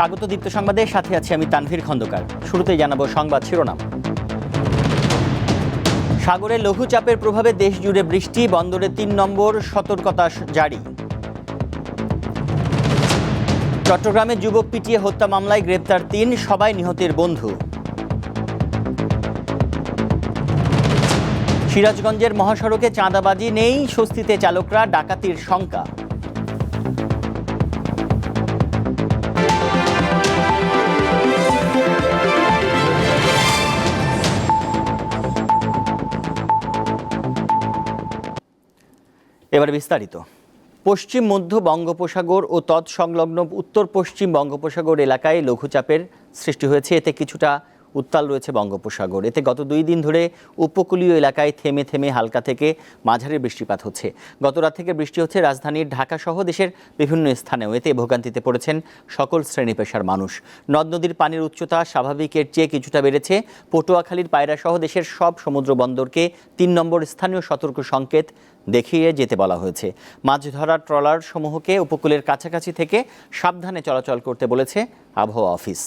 স্বাগত দীপ্ত সংবাদের সাথে আছি আমি তানভীর খন্দকার। শুরুতেই জানাব সংবাদ শিরোনাম। সাগরে লঘুচাপের প্রভাবে দেশ জুড়ে বৃষ্টি, বন্দরে তিন নম্বর সতর্কতা জারি। চট্টগ্রামে যুবক পিটিয়ে হত্যা মামলায় গ্রেপ্তার তিন, সবাই নিহতের বন্ধু। সিরাজগঞ্জের মহাসড়কে চাঁদাবাজি নেই, স্বস্তিতে চালকরা ডাকাতির শঙ্কা। এবার বিস্তারিত। পশ্চিম, মধ্য বঙ্গোপসাগর ও তৎসংলগ্ন উত্তর পশ্চিম বঙ্গোপসাগর এলাকায় লঘুচাপের সৃষ্টি হয়েছে। এতে কিছুটা উত্তাল রয়েছে বঙ্গোপসাগর। এতে গত দুই দিন ধরে উপকূলীয় এলাকায় থেমে থেমে হালকা থেকে মাঝারি বৃষ্টিপাত হচ্ছে। গত রাত থেকে বৃষ্টি হচ্ছে রাজধানীর ঢাকা সহ দেশের বিভিন্ন স্থানেও। এতে ভোগান্তিতে পড়েছেন সকল শ্রেণি পেশার মানুষ। নদ নদীর পানির উচ্চতা স্বাভাবিকের চেয়ে কিছুটা বেড়েছে। পটুয়াখালীর পায়রা সহ দেশের সব সমুদ্র বন্দরকে তিন নম্বর স্থানীয় সতর্ক সংকেত দেখিয়ে যেতে বলা হয়েছে। মাছ ধরার ট্রলার সমূহকে উপকূলের কাছাকাছি থেকে সাবধানে চলাচল করতে বলেছে আবহাওয়া অফিস।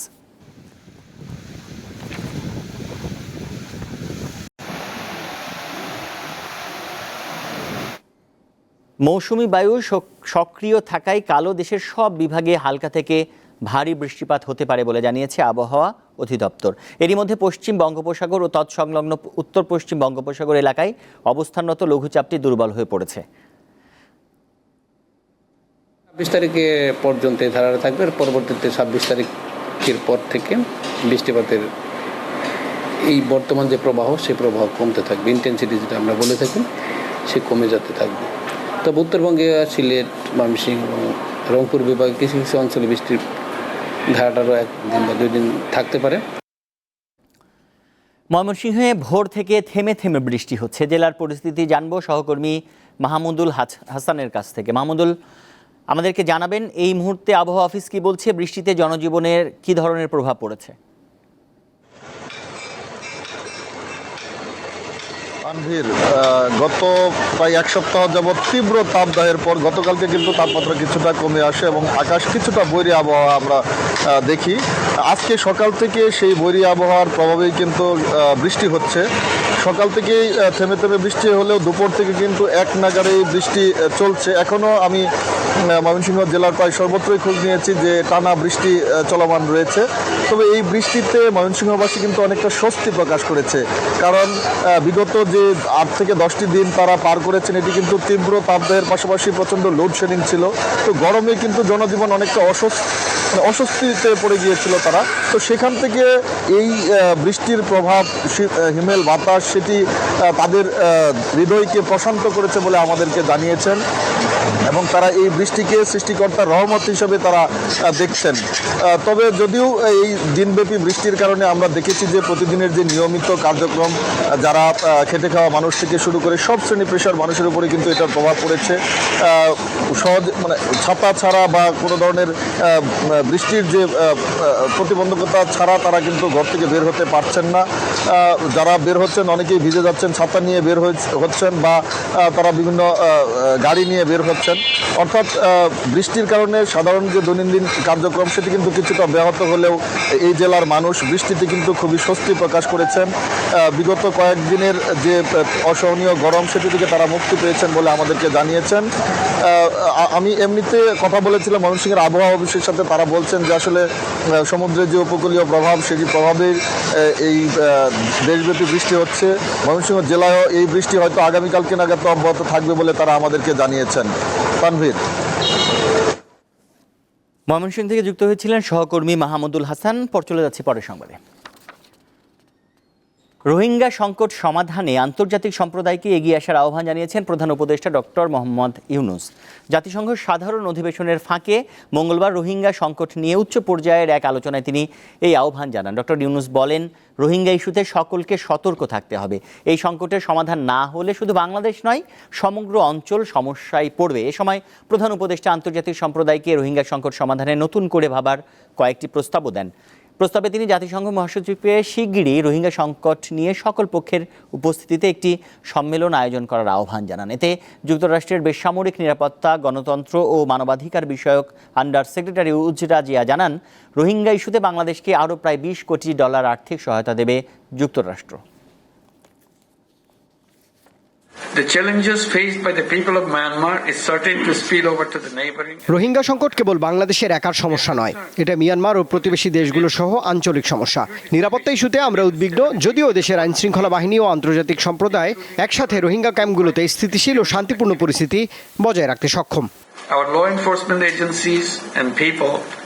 মৌসুমি বায়ু সক- সক্রিয় থাকায় কালো দেশের সব বিভাগে হালকা থেকে ভারী বৃষ্টিপাত হতে পারে বলে জানিয়েছে আবহাওয়া অধিদপ্তর। এরই মধ্যে পশ্চিম বঙ্গোপসাগর ও তৎসংলগ্ন উত্তর পশ্চিম বঙ্গোপসাগর এলাকায় অবস্থানরত লঘুচাপটি দুর্বল হয়ে পড়েছে। ছাব্বিশ তারিখে পর্যন্ত এই ধারাটা থাকবে পরবর্তীতে ছাব্বিশ তারিখের পর থেকে বৃষ্টিপাতের এই বর্তমান যে প্রবাহ সেই প্রবাহ কমতে থাকবে। ইন্টেন্সিটি যেটা আমরা বলে থাকি, সে কমে যেতে থাকবে। তবে উত্তরবঙ্গে সিলেট ময়মনসিংহ রংপুর বিভাগে কিছু কিছু অঞ্চলে বৃষ্টির ধারাটারও একদিন বা দুই দিন থাকতে পারে। ময়মনসিংহে ভোর থেকে থেমে থেমে বৃষ্টি হচ্ছে। জেলার পরিস্থিতি জানব সহকর্মী মাহমুদুল হাস- হাসানের কাছ থেকে। মাহমুদুল, আমাদেরকে জানাবেন এই মুহূর্তে আবহাওয়া অফিস কি বলছে? বৃষ্টিতে জনজীবনের কি ধরনের প্রভাব পড়েছে? তানভীর গত প্রায় এক সপ্তাহ যাবৎ তীব্র তাপদাহের পর গতকালকে কিন্তু তাপমাত্রা কিছুটা কমে আসে এবং আকাশ কিছুটা বৈরী আবহাওয়া আমরা দেখি। আজকে সকাল থেকে সেই বৈরী আবহাওয়ার প্রভাবেই কিন্তু বৃষ্টি হচ্ছে। সকাল থেকেই থেমে থেমে বৃষ্টি হলেও দুপুর থেকে কিন্তু এক নাগারে বৃষ্টি চলছে। এখনও আমি ময়মনসিংহ জেলার প্রায় সর্বত্রই খোঁজ নিয়েছি যে টানা বৃষ্টি চলমান রয়েছে। তবে এই বৃষ্টিতে ময়মনসিংহবাসী কিন্তু অনেকটা স্বস্তি প্রকাশ করেছে। কারণ বিগত যে আট থেকে দশটি দিন তারা পার করেছেন, এটি কিন্তু তীব্র তাপদাহের পাশাপাশি প্রচণ্ড লোডশেডিং ছিল। তো গরমে কিন্তু জনজীবন অনেকটা অস্বস্তি অস্বস্তিতে পড়ে গিয়েছিল তারা। তো সেখান থেকে এই বৃষ্টির প্রভাব হিমেল, বাতাস, সেটি তাদের হৃদয়কে প্রশান্ত করেছে বলে আমাদেরকে জানিয়েছেন এবং তারা এই বৃষ্টিকে সৃষ্টিকর্তার রহমত হিসেবে তারা দেখছেন। তবে যদিও এই দিনব্যাপী বৃষ্টির কারণে আমরা দেখেছি যে প্রতিদিনের যে নিয়মিত কার্যক্রম, যারা খেটে খাওয়া মানুষ থেকে শুরু করে সব শ্রেণি পেশার মানুষের উপরে কিন্তু এটার প্রভাব পড়েছে। সহজ মানে ছাতা ছাড়া বা কোনো ধরনের বৃষ্টির যে প্রতিবন্ধকতা ছাড়া তারা কিন্তু ঘর থেকে বের হতে পারছেন না। যারা বের হচ্ছেন, অনেকেই ভিজে যাচ্ছেন, ছাতা নিয়ে বের হচ্ছেন বা তারা বিভিন্ন গাড়ি নিয়ে বের হচ্ছেন। অর্থাৎ বৃষ্টির কারণে সাধারণ যে দৈনন্দিন কার্যক্রম, সেটি কিন্তু কিছুটা ব্যাহত হলেও এই জেলার মানুষ বৃষ্টিতে কিন্তু খুবই স্বস্তি প্রকাশ করেছেন। বিগত কয়েকদিনের যে, অসহনীয় গরম, সেটি থেকে তারা মুক্তি পেয়েছেন বলে আমাদেরকে জানিয়েছেন। আমি এমনিতে কথা বলেছিলাম ময়মনসিংহের আবহাওয়া অফিসের সাথে, তারা বলছেন যে আসলে সমুদ্রের যে উপকূলীয় প্রভাব সেটি প্রভাবের এই দেশব্যাপী বৃষ্টি হচ্ছে? ময়মনসিংহ জেলায়ও এই বৃষ্টি হয়তো আগামীকালকে নাগাদ অব্যাহত থাকবে বলে তারা আমাদেরকে জানিয়েছেন। তানভীর। ময়মনসিংহ থেকে যুক্ত হয়েছিলেন সহকর্মী মাহমুদুল হাসান। পর চলে যাচ্ছে পরের সংবাদে। রোহিঙ্গা সংকট সমাধানে আন্তর্জাতিক সম্প্রদায়কে এগিয়ে আসার আহ্বান জানিয়েছেন প্রধান উপদেষ্টা ডক্টর মোহাম্মদ ইউনুস। জাতিসংঘ সাধারণ অধিবেশনের ফাঁকে মঙ্গলবার রোহিঙ্গা সংকট নিয়ে উচ্চ পর্যায়ের এক আলোচনায় তিনি এই আহ্বান জানান। ডক্টর ইউনুস বলেন, রোহিঙ্গা ইস্যুতে সকলকে সতর্ক থাকতে হবে। এই সংকটের সমাধান না হলে শুধু বাংলাদেশ নয়, সমগ্র অঞ্চল সমস্যায় পড়বে। এ সময় প্রধান উপদেষ্টা আন্তর্জাতিক সম্প্রদায়কে রোহিঙ্গা সংকট সমাধানে নতুন করে ভাবার কয়েকটি প্রস্তাবও দেন। প্রস্তাবে তিনি জাতিসংঘ মহাসচিবকে শিগগিরই রোহিঙ্গা সংকট নিয়ে সকল পক্ষের উপস্থিতিতে একটি সম্মেলন আয়োজন করার আহ্বান জানান। এতে যুক্তরাষ্ট্রের বেসামরিক নিরাপত্তা, গণতন্ত্র ও মানবাধিকার বিষয়ক আন্ডার সেক্রেটারি উজরা জিয়া জানান, রোহিঙ্গা ইস্যুতে বাংলাদেশকে আরও প্রায় বিশ কোটি ডলার আর্থিক সহায়তা দেবে যুক্তরাষ্ট্র। রোহিঙ্গা সংকট কেবল বাংলাদেশের একার সমস্যা নয়। এটা মিয়ানমার ও প্রতিবেশী দেশগুলো সহ আঞ্চলিক সমস্যা। নিরাপত্তা ইস্যুতে আমরা উদ্বিগ্ন যদিও দেশের আইনশৃঙ্খলা বাহিনী ও আন্তর্জাতিক সম্প্রদায় একসাথে রোহিঙ্গা ক্যাম্পগুলোতে স্থিতিশীল ও শান্তিপূর্ণ পরিস্থিতি বজায় রাখতে সক্ষম। Our law enforcement agencies and people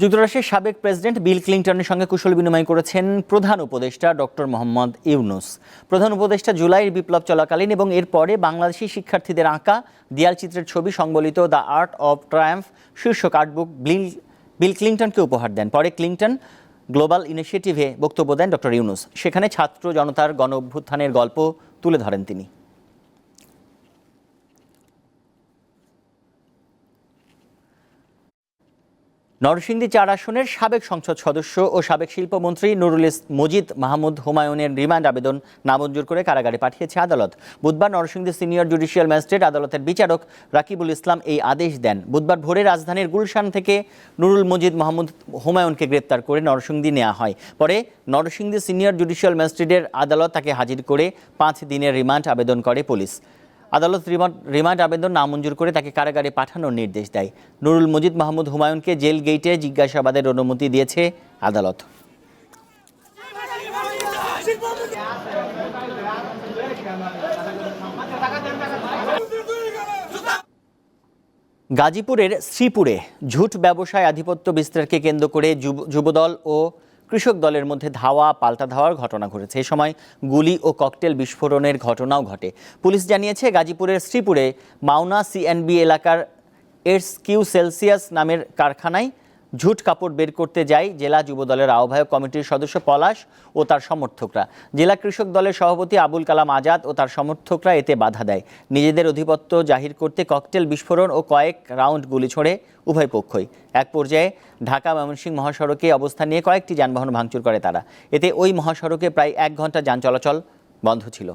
যুক্তরাষ্ট্রের সাবেক প্রেসিডেন্ট বিল ক্লিন্টনের সঙ্গে কুশল বিনিময় করেছেন প্রধান উপদেষ্টা ডক্টর মোহাম্মদ ইউনুস। প্রধান উপদেষ্টা জুলাইয়ের বিপ্লব চলাকালীন এবং এরপরে বাংলাদেশি শিক্ষার্থীদের আঁকা দেয়ালচিত্রের ছবি সংবলিত দ্য আর্ট অব ট্রায়াম্ফ শীর্ষক আর্টবুক বিল বিল ক্লিন্টনকে উপহার দেন। পরে ক্লিন্টন গ্লোবাল ইনিশিয়েটিভে বক্তব্য দেন ডক্টর ইউনুস। সেখানে ছাত্র জনতার গণ অভ্যুত্থানের গল্প তুলে ধরেন তিনি। নরসিংদী চার আসনের সাবেক সংসদ সদস্য ও সাবেক শিল্পমন্ত্রী নুরুল মজিদ মাহমুদ হুমায়ুনের রিমান্ড আবেদন নামঞ্জুর করে কারাগারে পাঠিয়েছে আদালত। বুধবার নরসিংদী সিনিয়র জুডিশিয়াল ম্যাজিস্ট্রেট আদালতের বিচারক রাকিবুল ইসলাম এই আদেশ দেন। বুধবার ভোরে রাজধানীর গুলশান থেকে নুরুল মজিদ মাহমুদ হুমায়ুনকে গ্রেপ্তার করে নরসিংদী নেওয়া হয়। পরে নরসিংদী সিনিয়র জুডিশিয়াল ম্যাজিস্ট্রেটের আদালত তাকে হাজির করে পাঁচ দিনের রিমান্ড আবেদন করে পুলিশ। আদালত রিমান্ড আবেদন নামঞ্জুর করে তাকে কারাগারে পাঠানোর নির্দেশ দেয়। নুরুল মজিদ মাহমুদ হুমায়ুনকে জেল গেইটে জিজ্ঞাসাবাদের অনুমতি দিয়েছে আদালত। গাজীপুরের শ্রীপুরে ঝুট ব্যবসায় আধিপত্য বিস্তারকে কেন্দ্র করে যুব- যুবদল ও কৃষক দলের মধ্যে ধাওয়া, পাল্টা ধাওয়ার ঘটনা ঘটেছে। এ সময় গুলি ও ককটেল বিস্ফোরণের ঘটনাও ঘটে। পুলিশ জানিয়েছে, গাজীপুরের শ্রীপুরে মাওনা সিএনবি এলাকার এরস কিউ সেলসিয়াস নামের কারখানায় ঝুট কাপড় বের করতে যায় জেলা যুবদলের আহ্বায়ক কমিটির সদস্য পলাশ ও তার সমর্থকরা। জেলা কৃষক দলের সভাপতি আবুল কালাম আজাদ ও তার সমর্থকরা এতে বাধা দেয়। নিজেদের অধিপত্য জাহির করতে ককটেল বিস্ফোরণ ও কয়েক রাউন্ড গুলি ছোড়ে উভয় পক্ষই। এক পর্যায়ে ঢাকা ময়মনসিংহ মহাসড়কে অবস্থান নিয়ে কয়েকটি যানবাহন ভাঙচুর করে তারা। এতে ওই মহাসড়কে প্রায় এক ঘণ্টা যান চলাচল বন্ধ ছিল।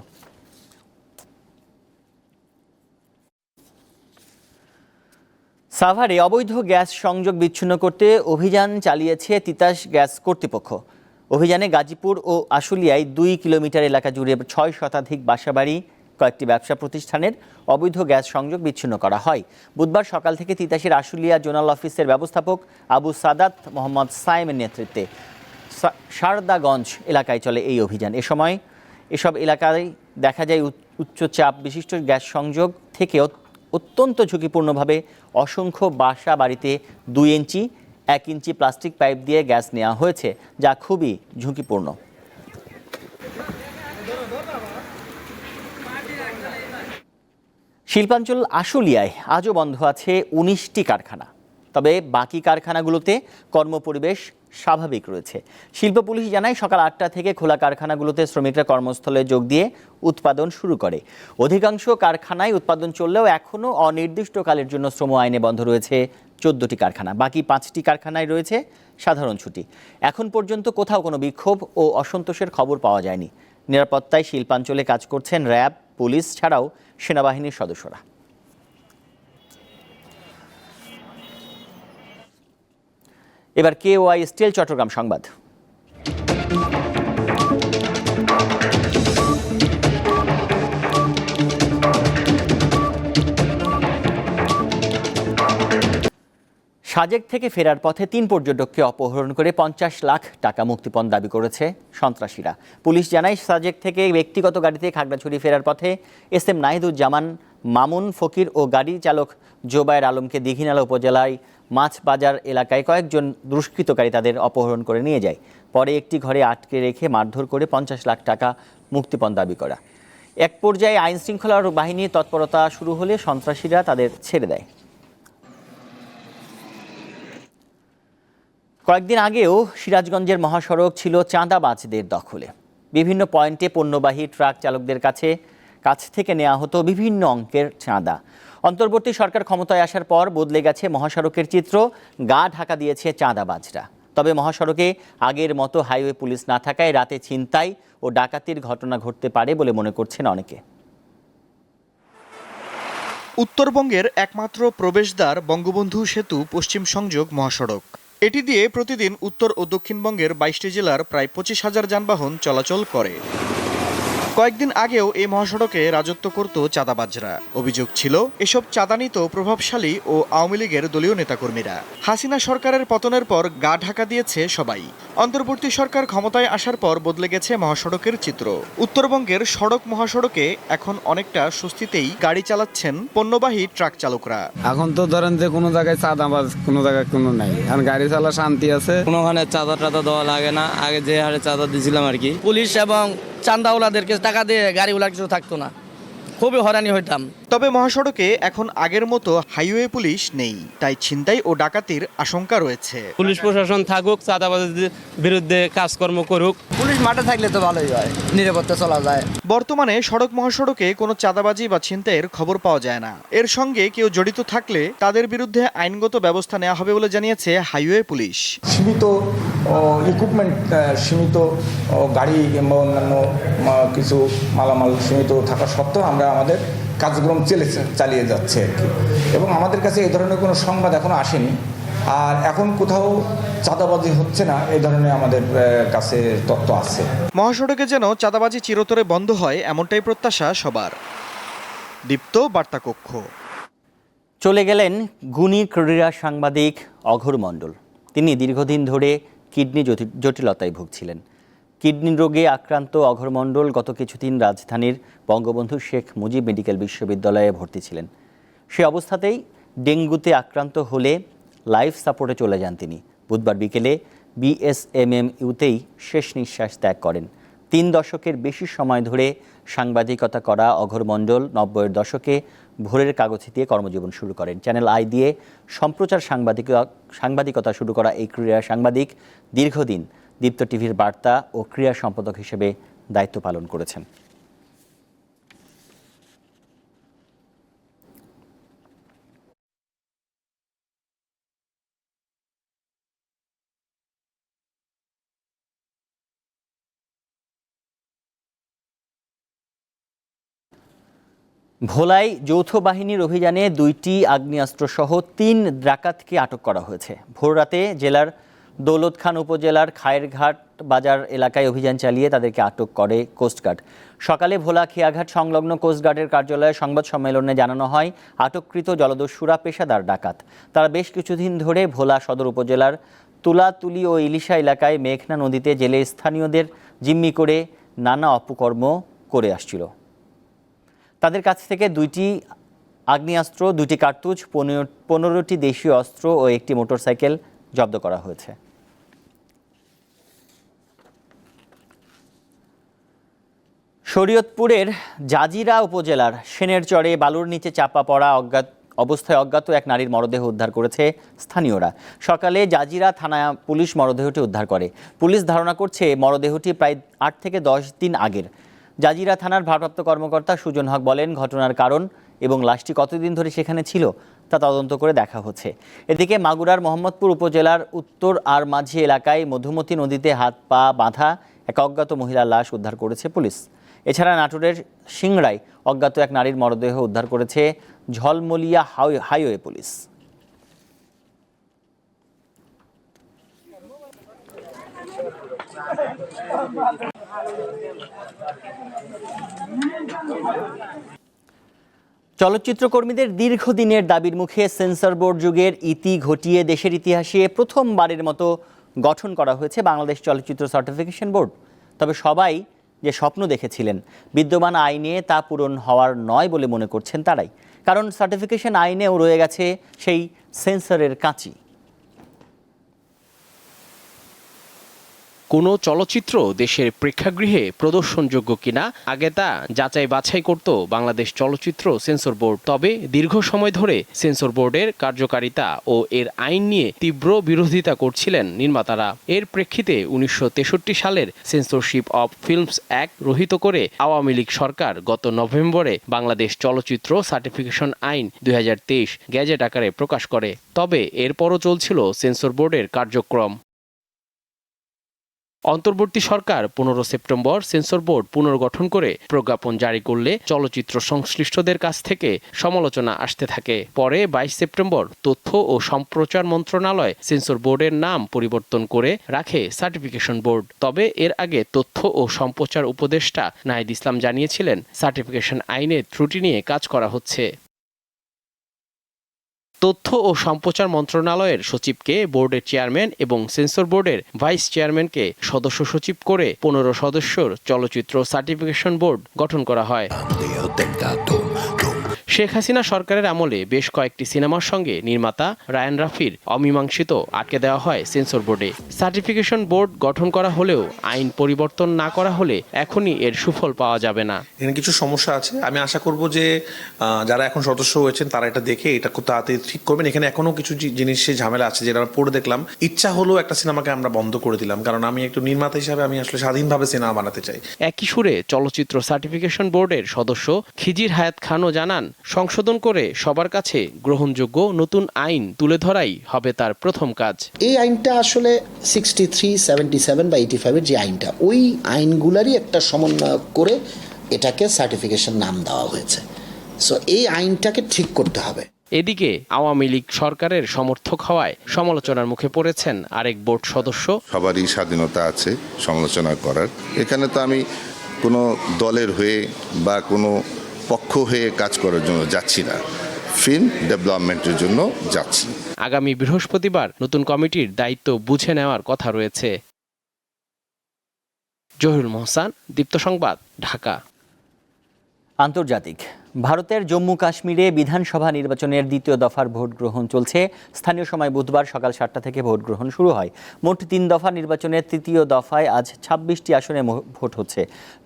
সাভারে অবৈধ গ্যাস সংযোগ বিচ্ছিন্ন করতে অভিযান চালিয়েছে তিতাস গ্যাস কর্তৃপক্ষ। অভিযানে গাজীপুর ও আশুলিয়ায় দুই কিলোমিটার এলাকা জুড়ে ছয় শতাধিক বাসাবাড়ি, কয়েকটি ব্যবসা প্রতিষ্ঠানের অবৈধ গ্যাস সংযোগ বিচ্ছিন্ন করা হয়। বুধবার সকাল থেকে তিতাসের আশুলিয়া জোনাল অফিসের ব্যবস্থাপক আবু সাদাত মোহাম্মদ সাইমের নেতৃত্বে সা- শারদাগঞ্জ এলাকায় চলে এই অভিযান। এ সময় এসব এলাকায় দেখা যায় উচ্চ- উচ্চচাপ বিশিষ্ট গ্যাস সংযোগ থেকে অত- অত্যন্ত ঝুঁকিপূর্ণভাবে অসংখ্য বাসা বাড়িতে দুই ইঞ্চি, এক ইঞ্চি প্লাস্টিক পাইপ দিয়ে গ্যাস নেওয়া হয়েছে, যা খুবই ঝুঁকিপূর্ণ। শিল্পাঞ্চল আশুলিয়ায় আজও বন্ধ আছে উনিশটি কারখানা। তবে বাকি কারখানাগুলোতে কর্মপরিবেশ স্বাভাবিক রয়েছে। শিল্প পুলিশ জানায়, সকাল আটটা থেকে খোলা কারখানাগুলোতে শ্রমিকরা কর্মস্থলে যোগ দিয়ে উৎপাদন শুরু করে। অধিকাংশ কারখানায় উৎপাদন চললেও এখনও অনির্দিষ্টকালের জন্য শ্রম আইনে বন্ধ রয়েছে চোদ্দটি কারখানা। বাকি পাঁচটি কারখানায় রয়েছে সাধারণ ছুটি। এখন পর্যন্ত কোথাও কোনো বিক্ষোভ ও অসন্তোষের খবর পাওয়া যায়নি। নিরাপত্তায় শিল্পাঞ্চলে কাজ করছেন র্যাব, পুলিশ ছাড়াও সেনাবাহিনীর সদস্যরা। এবার কে ওয়াই স্টিল চট্টগ্রাম সংবাদ। সাজেক থেকে ফেরার পথে তিন পর্যটককে অপহরণ করে পঞ্চাশ লাখ টাকা মুক্তিপণ দাবি করেছে সন্ত্রাসীরা। পুলিশ জানায়, সাজেক থেকে ব্যক্তিগত গাড়িতে খাগড়াছড়ি ফেরার পথে এস এম নাহিদুজ্জামান, মামুন ফকির ও গাড়ি চালক জোবায়ের আলমকে দীঘিনালা উপজেলায় মাছ বাজার এলাকায় কয়েকজন দুষ্কৃতকারী তাদের অপহরণ করে নিয়ে যায়। পরে একটি ঘরে আটকে রেখে মারধর করে পঞ্চাশ লাখ টাকা মুক্তিপণ দাবি করা। এক পর্যায়ে আইন শৃঙ্খলা বাহিনীর তৎপরতা শুরু হলে সন্ত্রাসীরা তাদের ছেড়ে দেয়। কয়েকদিন আগেও সিরাজগঞ্জের মহাসড়ক ছিল চাঁদাবাজদের দখলে। বিভিন্ন পয়েন্টে পণ্যবাহী ট্রাক চালকদের কাছে, কাছ থেকে নেওয়া হতো বিভিন্ন অঙ্কের চাঁদা। অন্তর্বর্তী সরকার ক্ষমতায় আসার পর বদলে গেছে মহাসড়কের চিত্র। গা ঢাকা দিয়েছে চাঁদাবাজরা। তবে মহাসড়কে আগের মতো হাইওয়ে পুলিশ না থাকায় রাতে ছিনতাই ও ডাকাতির ঘটনা ঘটতে পারে বলে মনে করছেন অনেকে। উত্তরবঙ্গের একমাত্র প্রবেশদ্বার বঙ্গবন্ধু সেতু পশ্চিম সংযোগ মহাসড়ক। এটি দিয়ে প্রতিদিন উত্তর ও দক্ষিণবঙ্গের বাইশটি জেলার প্রায় পঁচিশ হাজার যানবাহন চলাচল করে। কয়েকদিন আগেও এই মহাসড়কে রাজত্ব করত চাঁদাবাজরা। অভিযোগ ছিল এসব চাঁদা নিত প্রভাবশালী ও আওয়ামী লীগের দলীয় নেতাকর্মীরা। হাসিনা সরকারের পতনের পর গা ঢাকা দিয়েছে সবাই। অন্তর্বর্তী সরকার ক্ষমতায় আসার পর বদলে গেছে মহাসড়কের চিত্র। উত্তরবঙ্গের সড়ক মহাসড়কে এখন অনেকটা স্বস্তিতেই গাড়ি চালাচ্ছেন পণ্যবাহী ট্রাক চালকরা। এখন তো ধরেন যে কোনো জায়গায় চাঁদাবাজ কোনো জায়গায় কোনো নাই। এখন গাড়ি চালা শান্তি আছে। কোনোখানে চাঁদা টাদা দেওয়া লাগে না। আগে যে হারে চাঁদা দিয়েছিলাম আর কি। পুলিশ এবং চান্দাওয়ালাদেরকে টাকা দিয়ে গাড়িগুলা কিছু থাকতো না। খুবই হয়রানি হইতাম। তবে মহাসড়কে এখন আগের মতো হাইওয়ে পুলিশ নেই তাই ছিনতাই ও ডাকাতির আশঙ্কা রয়েছে। পুলিশ প্রশাসন থাকুক চাঁদাবাজের বিরুদ্ধে কাজকর্ম করুক। পুলিশ মাঠে থাকলে তো ভালোই হয় নিরাপত্তা চলা যায়। বর্তমানে সড়ক মহাসড়কে কোনো চাঁদাবাজি বা ছিনতাইয়ের খবর পাওয়া যায় না। এর সঙ্গে কেউ জড়িত থাকলে তাদের বিরুদ্ধে আইনগত ব্যবস্থা নেওয়া হবে বলে জানিয়েছে হাইওয়ে পুলিশ। সীমিত ইকুইপমেন্ট সীমিত গাড়ি কিংবা অন্যান্য কিছু মালামাল সীমিত থাকা সত্ত্বেও আমরা আমাদের কার্যক্রম চলে চালিয়ে যাচ্ছে আর কি। এবং আমাদের কাছে এই ধরনের কোনো সংবাদ এখনও আসেনি। আর এখন কোথাও চাঁদাবাজি হচ্ছে না এই ধরনের আমাদের কাছে তত্ত্ব আছে। মহাসড়কে যেন চাঁদাবাজি চিরতরে বন্ধ হয় এমনটাই প্রত্যাশা সবার। দীপ্ত বার্তা কক্ষ চলে গেলেন গুণী ক্রীড়া সাংবাদিক অঘোর মণ্ডল। তিনি দীর্ঘদিন ধরে কিডনি জটিলতায় ভুগছিলেন। কিডনি রোগে আক্রান্ত অঘোর মণ্ডল গত কিছুদিন রাজধানীর বঙ্গবন্ধু শেখ মুজিব মেডিকেল বিশ্ববিদ্যালয়ে ভর্তি ছিলেন। সে অবস্থাতেই ডেঙ্গুতে আক্রান্ত হলে লাইফ সাপোর্টে চলে যান তিনি। বুধবার বিকেলে বিএসএমএম ইউতেই শেষ নিঃশ্বাস ত্যাগ করেন। তিন দশকের বেশি সময় ধরে সাংবাদিকতা করা অঘোর মণ্ডল নব্বইয়ের দশকে ভোরের কাগজে দিয়ে কর্মজীবন শুরু করেন। চ্যানেল আই দিয়ে সম্প্রচার সাংবাদিক সাংবাদিকতা শুরু করা এই ক্রীড়া সাংবাদিক দীর্ঘদিন দীপ্ত টিভির বার্তা ও ক্রীড়া সম্পাদক হিসেবে দায়িত্ব পালন করেছেন। ভোলায় যৌথ বাহিনীর অভিযানে দুইটি আগ্নেয়াস্ত্রসহ তিন ডাকাতকে আটক করা হয়েছে। ভোররাতে জেলার দৌলত খান উপজেলার খায়েরঘাট বাজার এলাকায় অভিযান চালিয়ে তাদেরকে আটক করে কোস্টগার্ড সকালে ভোলা খেয়াঘাট সংলগ্ন কোস্টগার্ডের কার্যালয়ে সংবাদ সম্মেলনে জানানো হয়, আটককৃত জলদস্যুরা পেশাদার ডাকাত। তারা বেশ কিছুদিন ধরে ভোলা সদর উপজেলার তুলাতুলি ও ইলিশা এলাকায় মেঘনা নদীতে জেলে স্থানীয়দের জিম্মি করে নানা অপকর্ম করে আসছিল। তাদের কাছ থেকে দুইটি আগ্নেয়াস্ত্র দুটি কার্তুজ, পনেরো, পনেরোটি দেশীয় অস্ত্র ও একটি মোটরসাইকেল জব্দ করা হয়েছে। শরীয়তপুরের জাজিরা উপজেলার সেনের চরে বালুর নিচে চাপা পড়া অজ্ঞাত অবস্থায় অজ্ঞাত এক নারীর মরদেহ উদ্ধার করেছে স্থানীয়রা। সকালে জাজিরা থানা পুলিশ মরদেহটি উদ্ধার করে। পুলিশ ধারণা করছে মরদেহটি প্রায় আট থেকে দশ দিন আগের। জাজিরা থানার ভারপ্রাপ্ত কর্মকর্তা সুজন হক বলেন, ঘটনার কারণ এবং লাশটি কতদিন ধরে সেখানে ছিল তা তদন্ত করে দেখা হচ্ছে। এদিকে মাগুরার মোহাম্মদপুর উপজেলার উত্তর আর মাঝি এলাকায় মধুমতি নদীতে হাত পা বাঁধা এক অজ্ঞাত মহিলার লাশ উদ্ধার করেছে পুলিশ। এছাড়া নাটোরের সিংড়ায় অজ্ঞাত এক নারীর মরদেহ উদ্ধার করেছে ঝলমলিয়া হাই- হাইওয়ে পুলিশ। চলচ্চিত্রকর্মীদের দীর্ঘদিনের দাবির মুখে সেন্সর বোর্ড যুগের ইতি ঘটিয়ে দেশের ইতিহাসে প্রথমবারের মতো গঠন করা হয়েছে বাংলাদেশ চলচ্চিত্র সার্টিফিকেশন বোর্ড। তবে সবাই যে স্বপ্ন দেখেছিলেন। বিদ্যমান আইনে তা পূরণ হওয়ার নয় বলে মনে করছেন তারাই। কারণ সার্টিফিকেশন আইনেও রয়ে গেছে সেই সেন্সরের কাঁচি। কোনো চলচ্চিত্র দেশের প্রেক্ষাগৃহে প্রদর্শনযোগ্য কিনা, আগে তা যাচাই বাছাই করত বাংলাদেশ চলচ্চিত্র সেন্সর বোর্ড। তবে দীর্ঘ সময় ধরে সেন্সর বোর্ডের কার্যকারিতা ও এর আইন নিয়ে তীব্র বিরোধিতা করছিলেন নির্মাতারা। এর প্রেক্ষিতে উনিশশো তেষট্টি সালের সেন্সরশিপ অব ফিল্মস অ্যাক্ট রহিত করে আওয়ামী লীগ সরকার গত নভেম্বরে বাংলাদেশ চলচ্চিত্র সার্টিফিকেশন আইন দুই গ্যাজেট আকারে প্রকাশ করে। তবে এরপরও চলছিল সেন্সর বোর্ডের কার্যক্রম। অন্তর্বর্তী সরকার পনেরো সেপ্টেম্বর সেন্সর বোর্ড পুনর্গঠন করে প্রজ্ঞাপন জারি করলে চলচ্চিত্র সংশ্লিষ্টদের কাছ থেকে সমালোচনা আসতে থাকে। পরে বাইশ সেপ্টেম্বর তথ্য ও সম্প্রচার মন্ত্রণালয় সেন্সর বোর্ডের নাম পরিবর্তন করে রাখে সার্টিফিকেশন বোর্ড। তবে এর আগে তথ্য ও সম্প্রচার উপদেষ্টা নাহিদ ইসলাম জানিয়েছিলেন, সার্টিফিকেশন আইনে ত্রুটি নিয়ে কাজ করা হচ্ছে। তথ্য ও সম্প্রচার মন্ত্রণালয়ের সচিবকে বোর্ডের চেয়ারম্যান এবং সেন্সর বোর্ডের ভাইস চেয়ারম্যানকে সদস্য সচিব করে পনেরো সদস্যর চলচ্চিত্র সার্টিফিকেশন বোর্ড গঠন করা হয়। শেখ হাসিনা সরকারের আমলে বেশ কয়েকটি সিনেমার সঙ্গে নির্মাতা রায়ান রাফির অমীমাংসিত আটকে দেওয়া হয় সেন্সর বোর্ডে। সার্টিফিকেশন বোর্ড গঠন করা হলেও আইন পরিবর্তন না করা হলে এখনই এর সুফল পাওয়া যাবে না। এখানে কিছু সমস্যা আছে। আমি আশা করব যে যারা এখন সদস্য হয়েছেন তারা এটা দেখে এটা খুব তাড়াতাড়ি ঠিক করবেন। এখানে এখনও কিছু জিনিসে ঝামেলা আছে যেটা আমরা পড়ে দেখলাম। ইচ্ছা হলো একটা সিনেমাকে আমরা বন্ধ করে দিলাম। কারণ আমি একটু নির্মাতা হিসাবে আমি আসলে স্বাধীনভাবে সিনেমা বানাতে চাই। একই সুরে চলচ্চিত্র সার্টিফিকেশন বোর্ডের সদস্য খিজির হায়াত খানও জানান সংশোধন করে সবার কাছে গ্রহণযোগ্য নতুন আইন তুলে ধরাই হবে তার প্রথম কাজ। এই আইনটা আসলে সিক্সটি থ্রি সেভেন্টি সেভেন বা এইটি ফাইভের যে আইনটা ওই আইনগুলারই একটা সমন্বয় করে এটাকে সার্টিফিকেশন নাম দেওয়া হয়েছে। সো এই আইনটাকে ঠিক করতে হবে। এদিকে আওয়ামী লীগ সরকারের সমর্থক হওয়ায় সমালোচনার মুখে পড়েছেন আরেক বোর্ড সদস্য। সবারই স্বাধীনতা আছে সমালোচনা করার। এখানে তো আমি কোনো দলের হয়ে বা কোনো পক্ষ হয়ে কাজ করার জন্য যাচ্ছি না। ফিল্ম ডেভেলপমেন্টের জন্য যাচ্ছি। আগামী বৃহস্পতিবার নতুন কমিটির দায়িত্ব বুঝে নেওয়ার কথা রয়েছে। জহিরুল মোহসান, দীপ্ত সংবাদ, ঢাকা। আন্তর্জাতিক। ভারতের জম্মু কাশ্মীরে বিধানসভা নির্বাচনের দ্বিতীয় দফার ভোট গ্রহণ চলছে। স্থানীয় সময় বুধবার সকাল সাতটা থেকে ভোট গ্রহণ শুরু হয়। মোট তিন দফা নির্বাচনের তৃতীয় দফায় আজ ছাব্বিশটি আসনে ভোট হচ্ছে।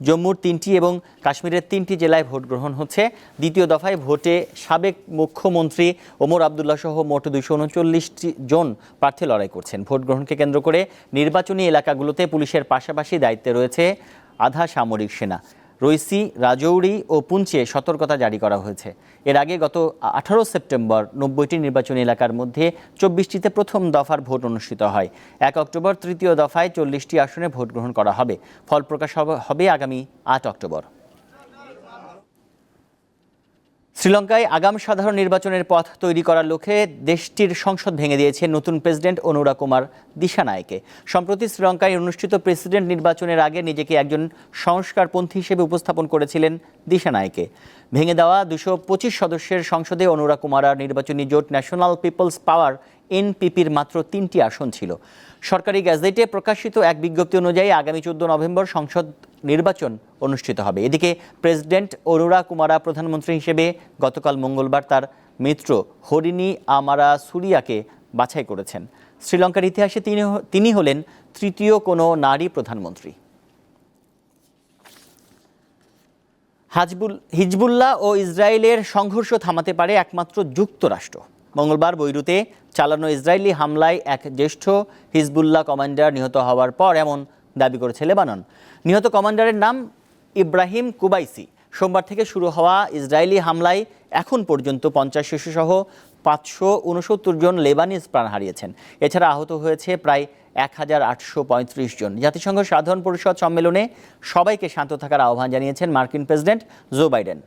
জম্মুর তিনটি এবং কাশ্মীরের তিনটি জেলায় ভোট গ্রহণ হচ্ছে। দ্বিতীয় দফায় ভোটে সাবেক মুখ্যমন্ত্রী ওমর আবদুল্লাহ সহ মোট দুইশো উনচল্লিশটি জন প্রার্থী লড়াই করছেন। ভোট গ্রহণকে কেন্দ্র করে নির্বাচনী এলাকাগুলোতে পুলিশের পাশাপাশি দায়িত্বে রয়েছে আধা সামরিক সেনা। রইসি রাজৌরি ও পুঞ্চে সতর্কতা জারি করা হয়েছে। এর আগে গত আঠারো সেপ্টেম্বর নব্বইটি নির্বাচনী এলাকার মধ্যে চব্বিশটিতে প্রথম দফার ভোট অনুষ্ঠিত হয়। এক অক্টোবর তৃতীয় দফায় চল্লিশটি আসনে ভোট গ্রহণ করা হবে। ফল প্রকাশ হবে- আগামী আট অক্টোবর। শ্রীলঙ্কায় আগাম সাধারণ নির্বাচনের পথ তৈরি করার লক্ষ্যে দেশটির সংসদ ভেঙে দিয়েছে নতুন প্রেসিডেন্ট অনুরা কুমার দিশানায়কে। সম্প্রতি শ্রীলঙ্কায় অনুষ্ঠিত প্রেসিডেন্ট নির্বাচনের আগে নিজেকে একজন সংস্কারপন্থী হিসেবে উপস্থাপন করেছিলেন দিশানায়কে। ভেঙে দেওয়া দুশো পঁচিশ সদস্যের সংসদে অনুরা কুমারার নির্বাচনী জোট ন্যাশনাল পিপলস পাওয়ার এনপিপির মাত্র তিনটি আসন ছিল। সরকারি গ্যাজেটে প্রকাশিত এক বিজ্ঞপ্তি অনুযায়ী আগামী চোদ্দ নভেম্বর সংসদ নির্বাচন অনুষ্ঠিত হবে। এদিকে প্রেসিডেন্ট অরুরা কুমারা প্রধানমন্ত্রী হিসেবে গতকাল মঙ্গলবার তার মিত্র হরিণী আমারা সুরিয়াকে বাছাই করেছেন। শ্রীলঙ্কার ইতিহাসে তিনি তিনি হলেন তৃতীয় কোনো নারী প্রধানমন্ত্রী। হাজবুল হিজবুল্লাহ ও ইসরায়েলের সংঘর্ষ থামাতে পারে একমাত্র যুক্তরাষ্ট্র। মঙ্গলবার বৈরুতে চালানো ইসরায়েলি হামলায় এক জ্যেষ্ঠ হিজবুল্লাহ কমান্ডার নিহত হওয়ার পর এমন দাবি করেছে লেবানন। নিহত কমান্ডারের নাম ইব্রাহিম কুবাইসি। সোমবার থেকে শুরু হওয়া ইসরায়েলি হামলায় এখন পর্যন্ত পঞ্চাশ শিশুসহ পাঁচশো উনসত্তর জন লেবানিজ প্রাণ হারিয়েছেন। এছাড়া আহত হয়েছে প্রায় এক হাজার আটশো পঁয়ত্রিশ জন। জাতিসংঘ সাধারণ পরিষদ সম্মেলনে সবাইকে শান্ত থাকার আহ্বান জানিয়েছেন মার্কিন প্রেসিডেন্ট জো বাইডেন।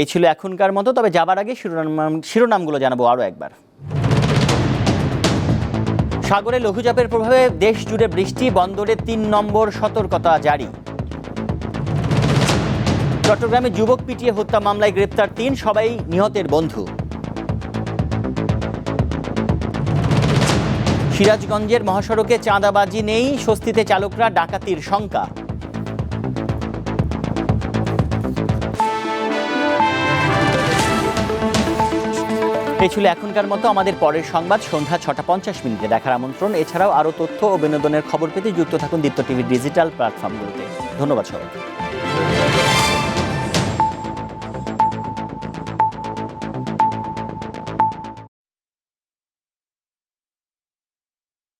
এই ছিল এখনকার মতো, তবে যাবার আগে শিরোনাম শিরোনামগুলো জানাব আরও একবার। সাগরে লঘুচাপের প্রভাবে দেশ জুড়ে বৃষ্টি, বন্দরে তিন নম্বর সতর্কতা জারি। চট্টগ্রামে যুবক পিটিয়ে হত্যা মামলায় গ্রেপ্তার তিন, সবাই নিহতের বন্ধু। সিরাজগঞ্জের মহাসড়কে চাঁদাবাজি নেই, স্বস্তিতে চালকরা ডাকাতির শঙ্কা। এই ছিল এখনকার মতো আমাদের পরের সংবাদ সন্ধ্যা ছটা পঞ্চাশ মিনিটে দেখার আমন্ত্রণ। এছাড়াও আরও তথ্য ও বিনোদনের খবর পেতে যুক্ত থাকুন দীপ্ত টিভির ডিজিটাল প্ল্যাটফর্মগুলোতে। ধন্যবাদ সবাইকে।